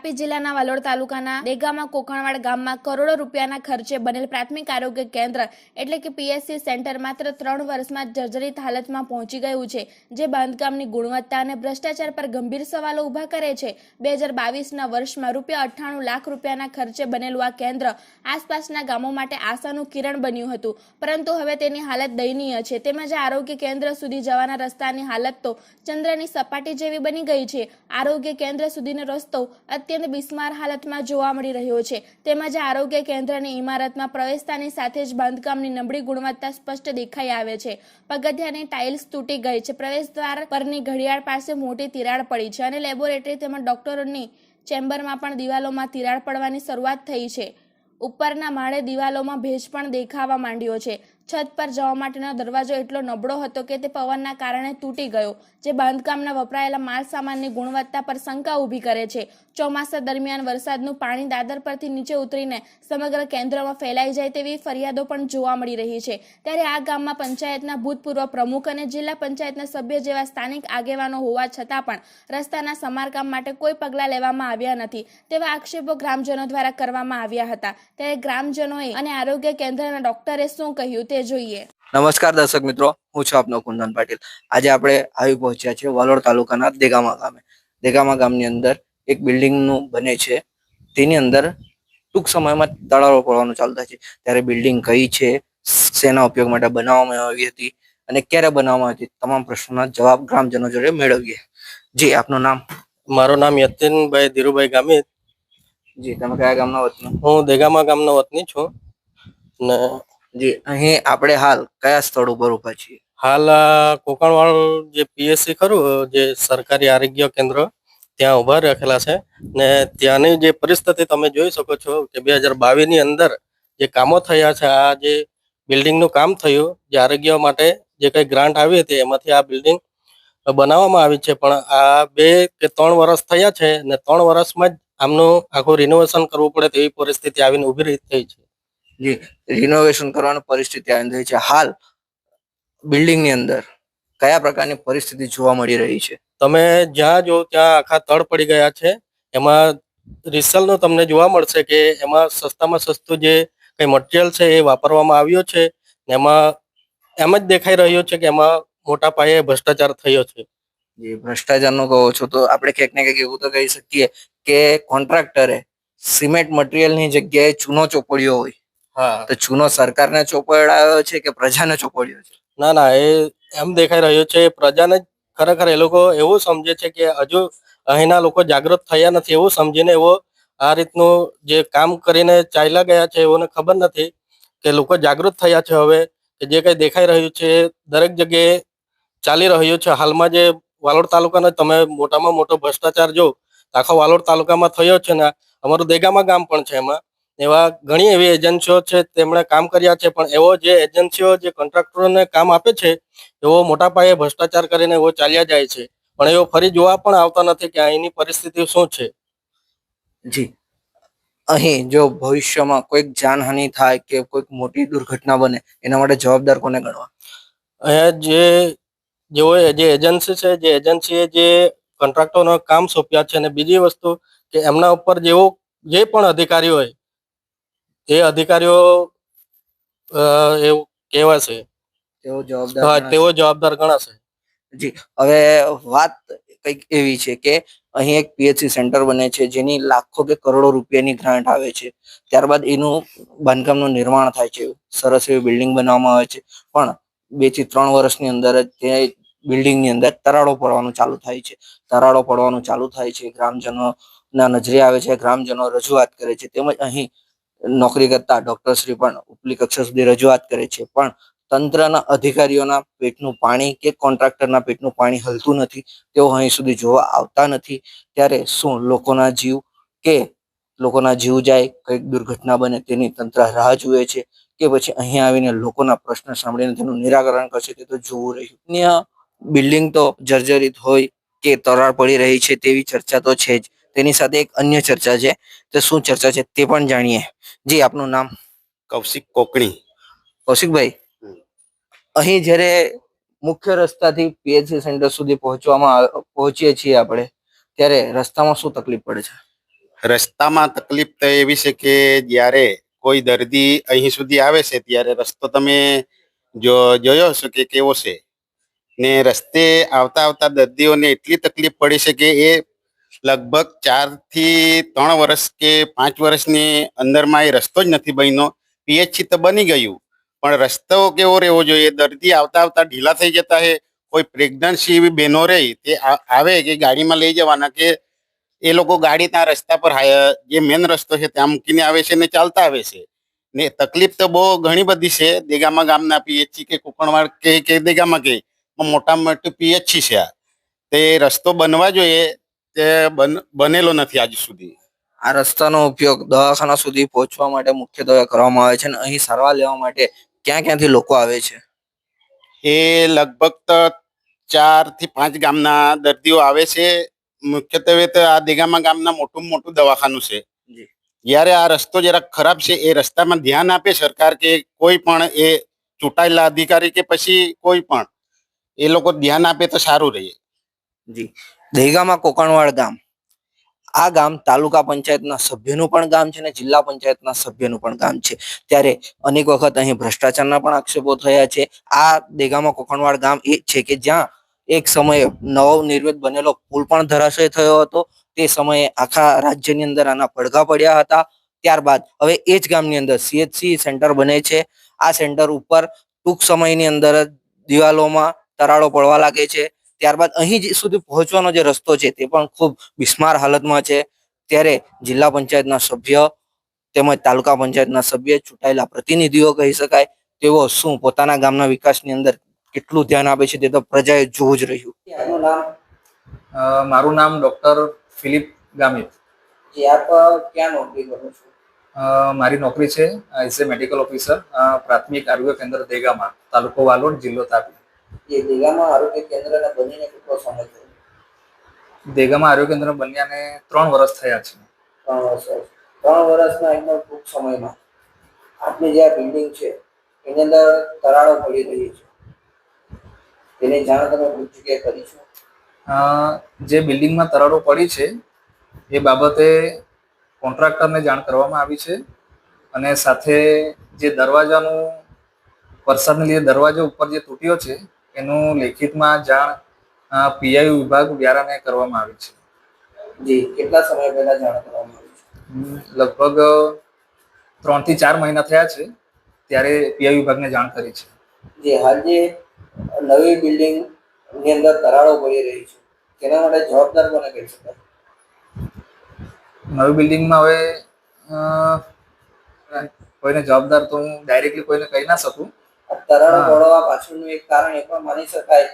તાપી જિલ્લાના વાલોડ તાલુકાના દેગામાં કોકણવાડ ગામમાં કરોડો રૂપિયાના ખર્ચે બનેલ પ્રાથમિક આરોગ્ય કેન્દ્ર એટલે કે પીએસસી સેન્ટર માત્ર ત્રણ વર્ષમાં જર્જરિત હાલતમાં પહોંચી ગયું છે, જે બાંધકામની ગુણવત્તા અને ભ્રષ્ટાચાર પર ગંભીર સવાલો ઊભા કરે છે. બે હજાર બાવીસના વર્ષમાં રૂપિયા અઠ્ઠાણું લાખ રૂપિયાના ખર્ચે બનેલું આ કેન્દ્ર આસપાસના ગામો માટે આશાનું કિરણ બન્યું હતું. પરંતુ હવે તેની હાલત દયનીય છે. તેમજ આરોગ્ય કેન્દ્ર સુધી જવાના રસ્તાની હાલત તો ચંદ્રની સપાટી જેવી બની ગઈ છે. આરોગ્ય કેન્દ્ર સુધીનો રસ્તો અત્યંત બિસ્માર હાલતમાં જોવા મળી રહ્યો છે. તેમજ આરોગ્ય કેન્દ્રની ઇમારતમાં પ્રવેશતાની સાથે જ બાંધકામની નબળી ગુણવત્તા સ્પષ્ટ દેખાઈ આવે છે. પગથિયાની ટાઇલ્સ તૂટી ગઈ છે. પ્રવેશદ્વાર પરની ઘડિયાળ પાસે મોટી તિરાડ પડી છે અને લેબોરેટરી તેમજ ડોક્ટરોની ચેમ્બરમાં પણ દિવાલોમાં તિરાડ પડવાની શરૂઆત થઈ છે. ઉપરના માળે દિવાલોમાં ભેજ પણ દેખાવા માંડ્યો છે. છત પર જવા માટેનો દરવાજો એટલો નબળો હતો કે તે પવનના કારણે તૂટી ગયો, જે બાંધકામના વપરાયેલા માલ સામાનની ગુણવત્તા પર શંકા ઊભી કરે છે. ચોમાસા દરમિયાન વરસાદનું પાણી દાદર પરથી નીચે ઉતરીને સમગ્ર કેન્દ્રમાં ફેલાઈ જાય તેવી ફરિયાદો પણ જોવા મળી રહી છે. ત્યારે આ ગામમાં પંચાયતના ભૂતપૂર્વ પ્રમુખ અને જિલ્લા પંચાયતના સભ્ય જેવા સ્થાનિક આગેવાનો હોવા છતાં પણ રસ્તાના સમારકામ માટે કોઈ પગલાં લેવામાં આવ્યા નથી. તેવા આક્ષેપો ગ્રામજનો દ્વારા કરવામાં આવ્યા હતા. ત્યારે ગ્રામજનોએ અને આરોગ્ય કેન્દ્રના ડોક્ટરે શું કહ્યું તે જોઈએ. નમસ્કાર દર્શક મિત્રો હું છું આપનો કુંદન પાટીલ. આજે આપણે આવી પહોંચ્યા છીએ વાલોડ તાલુકાના દેગામા ગામે. દેગામા ગામની અંદર એક બિલ્ડિંગનું બને છે. તેની અંદર ટૂંક સમયમાં તળાવો પડવાનું ચાલતા છે. ત્યારે બિલ્ડિંગ કઈ છે શેના ઉપયોગ માટે બનાવવામાં આવી હતી અને ક્યારે બનાવવામાં આવી હતી તમામ પ્રશ્નોના જવાબ ગ્રામજનો જોડે મેળવીએ. જી આપનું નામ? મારું નામ યતિનભાઈ ધીરુભાઈ ગામિત. જી તમે કયા ગામના વતની? હું દેગામા ગામનો વતની છું ને જી, અહીં આપણે હાલ કયા સ્થળ ઉપર ઊભા છીએ? હાલ કોકણવાળ જે પીએસસી ખરું જે સરકારી આરોગ્ય કેન્દ્ર, ત્યાં ઊભા રાખેલા છે. ને ત્યાંની જે પરિસ્થિતિ તમે જોઈ શકો છો કે બે હજારની અંદર જે કામો થયા છે, આ જે બિલ્ડિંગનું કામ થયું, જે આરોગ્ય માટે જે કંઈ ગ્રાન્ટ આવી હતી, એમાંથી આ બિલ્ડિંગ બનાવવામાં આવી છે. પણ આ બે કે ત્રણ વર્ષ થયા છે ને ત્રણ વર્ષમાં જ આમનું આખું રિનોવેશન કરવું પડે તેવી પરિસ્થિતિ આવીને રહી થઈ છે. રિનોવેશન કરવાની પરિસ્થિતિ આવી રહી છે. હાલ બિલ્ડિંગની અંદર કયા પ્રકારની પરિસ્થિતિ જોવા મળી રહી છે? તમે જ્યાં જો ત્યાં આખા તળ પડી ગયા છે એમાં રિસલનો તમને જોવા મળશે કે એમાં સસ્તામાં સસ્તું જે કંઈ મટીરિયલ છે એ વાપરવામાં આવ્યો છે ને એમાં એમ જ દેખાઈ રહ્યો છે કે એમાં મોટા પાયે ભ્રષ્ટાચાર થયો છે. જે ભ્રષ્ટાચારનો કહો છો તો આપણે ક્યાંક ને ક્યાંક એવું તો કહી શકીએ કે કોન્ટ્રાક્ટરે સિમેન્ટ મટીરિયલની જગ્યાએ ચૂનો ચોપડ્યો હોય. તો ચૂનો સરકારને ચોપડાયો છે કે પ્રજાને ચોપડ્યો છે? ના ના એ એમ દેખાઈ રહ્યો છે. પ્રજાને ખરેખર એ લોકો એવું સમજે છે કે હજુ અહીંના લોકો જાગૃત થયા નથી. એવું સમજીને એવો આ રીતનું જે કામ કરીને ચાલ્યા ગયા છે એઓને ખબર નથી કે લોકો જાગૃત થયા છે હવે કે જે કઈ દેખાઈ રહ્યું છે દરેક જગ્યાએ ચાલી રહ્યું છે. હાલમાં જે વાલોડ તાલુકાનો તમે મોટામાં મોટો ભ્રષ્ટાચાર જો આખો વાલોડ તાલુકામાં થયો છે ને અમારું દેગામા ગામ પણ છે એમાં. એવા ઘણી એવી એજન્સીઓ છે તેમણે કામ કર્યા છે પણ એવો જે એજન્સીઓ જે કોન્ટ્રાક્ટરોને કામ આપે છે એવો મોટા પાયે ભ્રષ્ટાચાર કરીને એવો ચાલ્યા જાય છે. પણ એવો ફરી જોવા પણ આવતા નથી કે અહીંની પરિસ્થિતિ શું છે. જી. અહીં જો ભવિષ્યમાં કોઈક જાનહાનિ થાય કે કોઈક મોટી દુર્ઘટના બને એના માટે જવાબદાર કોને ગણવા? અહીંયા જે જેઓ જે એજન્સી છે જે એજન્સીએ જે કોન્ટ્રાક્ટરોને કામ સોંપ્યા છે અને બીજી વસ્તુ કે એમના ઉપર જેવો જે પણ અધિકારી હોય એ અધિકારીઓ એવું કહેવાશે તેઓ હા જવાબદાર તેઓ જવાબદાર ગણાશે. જી હવે વાત કંઈક એવી છે કે અહીં એક પીએચસી સેન્ટર બને છે જેની લાખો કે કરોડો રૂપિયાની ગ્રાન્ટ આવે છે. ત્યારબાદ એનું બાંધકામનું નિર્માણ થાય છે. સરસ એવી બિલ્ડિંગ બનાવવામાં આવે છે. પણ બેથી ત્રણ વર્ષની અંદર જ તે બિલ્ડિંગની અંદર તરાડો પડવાનું ચાલુ થાય છે. તરાડો પડવાનું ચાલુ થાય છે. ગ્રામજનો ના નજરે આવે છે. ગ્રામજનો રજૂઆત કરે છે. તેમજ અહીં નોકરી કરતા ડોક્ટર શ્રી પણ ઉપલી કક્ષા સુધી રજૂઆત કરે છે. પણ તંત્રના અધિકારીઓના પેટનું પાણી કે કોન્ટ્રાક્ટરના પેટનું પાણી હલતું નથી. તેઓ અહીં સુધી જોવા આવતા નથી. ત્યારે શું લોકોના જીવ કે લોકોના જીવ જાય, કંઈક દુર્ઘટના બને તેની તંત્ર રાહ જુએ છે કે પછી અહીં આવીને લોકોના પ્રશ્ન સાંભળીને તેનું નિરાકરણ કરશે તે તો જોવું રહ્યું. અન્ય બિલ્ડિંગ તો જર્જરિત હોય કે તરાર પડી રહી છે તેવી ચર્ચા તો છે જ. તેની સાથે એક અન્ય ચર્ચા છે. તે શું ચર્ચા છે તે પણ જાણીએ. જી આપનું નામ? કૌશિક કોકણી. કૌશિકભાઈ અહીં જ્યારે મુખ્ય રસ્તાથી પીએચસી સેન્ટર સુધી પહોંચવામાં પહોંચીએ છીએ આપણે ત્યારે રસ્તામાં શું તકલીફ પડે છે? રસ્તામાં તકલીફ તો એવી છે કે જ્યારે કોઈ દર્દી અહીં સુધી આવે છે ત્યારે રસ્તો તમે જો જોયો હશો કે કેવો છે? ને રસ્તે આવતા આવતા દર્દીઓને એટલી તકલીફ પડી છે કે એ લગભગ ચારથી ત્રણ વર્ષ કે પાંચ વર્ષની અંદરમાં એ રસ્તો જ નથી બન્યો. પીએચસી તો બની ગયું. પણ રસ્તો કેવો રહેવો જોઈએ? દર્દી આવતા આવતા ઢીલા થઈ જતા હે. કોઈ પ્રેગ્નન્સી બહેનો રહી તે આવે કે ગાડીમાં લઈ જવાના કે એ લોકો ગાડી ત્યાં રસ્તા પર જે મેન રસ્તો છે ત્યાં મૂકીને આવે છે ને ચાલતા આવે છે. ને તકલીફ તો બહુ ઘણી બધી છે. દેગામા ગામના પીએચસી કે કુકણવાડ કે કે દેગામાં કે મોટામાં મોટી પીએચસી છે આ. તે રસ્તો બનવા જોઈએ. તે બન બનેલો નથી આજ સુધી. આ રસ્તાનો ઉપયોગ દવાખાના સુધી પહોંચવા માટે મુખ્યત્વે કરવામાં આવે છે અને અહીં સારવાર લેવા માટે ક્યાં ક્યાંથી લોકો આવે છે? એ લગભગ તો ચારથી પાંચ ગામના દર્દીઓ આવે છે. મુખ્યત્વે તો આ દેગામા ગામના મોટું મોટું દવાખાનું છે. જી. જ્યારે આ રસ્તો જરાક ખરાબ છે એ રસ્તામાં ધ્યાન આપે સરકાર કે કોઈ પણ એ ચૂંટાયેલા અધિકારી કે પછી કોઈ પણ એ લોકો ધ્યાન આપે તો સારું રહે. જી. દહેગામાં કોકણવાડ ગામ. આ ગામ તાલુકા પંચાયતના સભ્યનું પણ ગામ છે અને જિલ્લા પંચાયતના સભ્યનું પણ ગામ છે. ત્યારે અનેક વખત અહીં ભ્રષ્ટાચારના પણ આક્ષેપો થયા છે. આ દેગામાં કોકણવાડ ગામ એ છે કે જ્યાં એક સમયે નવો નિર્મિત બનેલો પુલ પણ ધરાશય થયો હતો. તે સમયે આખા રાજ્યની અંદર આના પડઘા પડ્યા હતા. ત્યારબાદ હવે એ જ ગામની અંદર સીએચસી સેન્ટર બને છે. આ સેન્ટર ઉપર ટૂંક સમયની અંદર દિવાલોમાં તરાડો પડવા લાગે છે. ત્યારબાદ અહીં સુધી પહોંચવાનો જે રસ્તો છે તે પણ ખૂબ બિસ્માર હાલતમાં છે. ત્યારે જિલ્લા પંચાયતના સભ્ય તેમજ તાલુકા પંચાયતના સભ્ય ચૂંટાયેલા પ્રતિનિધિઓ કહી શકાય તેઓ શું પોતાના ગામના વિકાસની અંદર કેટલું ધ્યાન આપે છે તે તો પ્રજાએ જોવું જ રહ્યું. નામ? મારું નામ ડૉક્ટર ફિલિપ ગામિત. આપ ક્યાં નોકરી કરો છો? મારી નોકરી છે એઝ એ મેડિકલ ઓફિસર પ્રાથમિક આરોગ્ય કેન્દ્ર દેગામાં તાલુકો વાલોડ જિલ્લો તાપી. એ દિલ્હીમાં આરોગ્ય કેન્દ્રને બનીને કેટલો સમય થયો? દેગામાં આરોગ્ય કેન્દ્ર બન્યાને ત્રણ વર્ષ થયા છે. ત્રણ વર્ષ ત્રણ વર્ષના એકદમ ટૂંક સમયમાં. આપની જે આ બિલ્ડિંગ છે એની અંદર તરાળો પડી રહી છે. તેની જાણ તમે કોઈ જગ્યાએ કરી છો? અ, જે બિલ્ડિંગમાં તરાળો પડી છે એ બાબતે કોન્ટ્રાક્ટરને જાણ કરવામાં આવી છે અને સાથે જે દરવાજાનું વરસાદને લીધે દરવાજો ઉપર જે તૂટ્યો છે એનું લેખિતમાં જાણ પીઆઈ વિભાગ વ્યારાને કરવામાં આવી છે. જી કેટલા સમય પહેલા જાણ કરવામાં આવી છે? લગભગ ત્રણથી ચાર મહિના થયા છે ત્યારે પીઆઈ વિભાગને જાણ કરી છે. જે હાલ જે નવી બિલ્ડિંગની અંદર તરાળો પડી રહી છે. તેના માટે જવાબદાર કોને કહી શકાય? નવી બિલ્ડિંગમાં હવે કોઈને જવાબદાર તો હું ડાયરેક્ટલી કોઈને કહી ના શકું. આ તરાળો પડવા પાછળનું એક કારણ એ પણ માની શકાય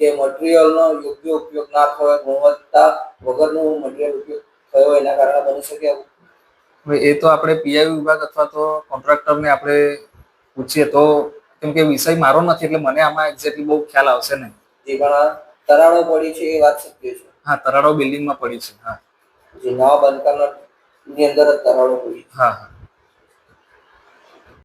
કે મટીરિયલનો યોગ્ય ઉપયોગ ના થયો ગુણવત્તા વગરનું મટીરિયલ ઉપયોગ થયો એના કારણે બની શકે હવે એ તો આપણે પીઆઈ વિભાગ અથવા તો કોન્ટ્રાક્ટરને આપણે પૂછીએ તો કેમ કે વિષય મારો નથી એટલે મને આમાં એક્ઝેક્ટલી બહુ ખ્યાલ આવશે નહીં. જે પણ તરાડો પડી છે એ વાત સત્ય છે. હા તરાડો બિલ્ડિંગમાં પડી છે હા. જે નવા બાંધકામના ની અંદર જ તરાડો પડી છે. હા હા.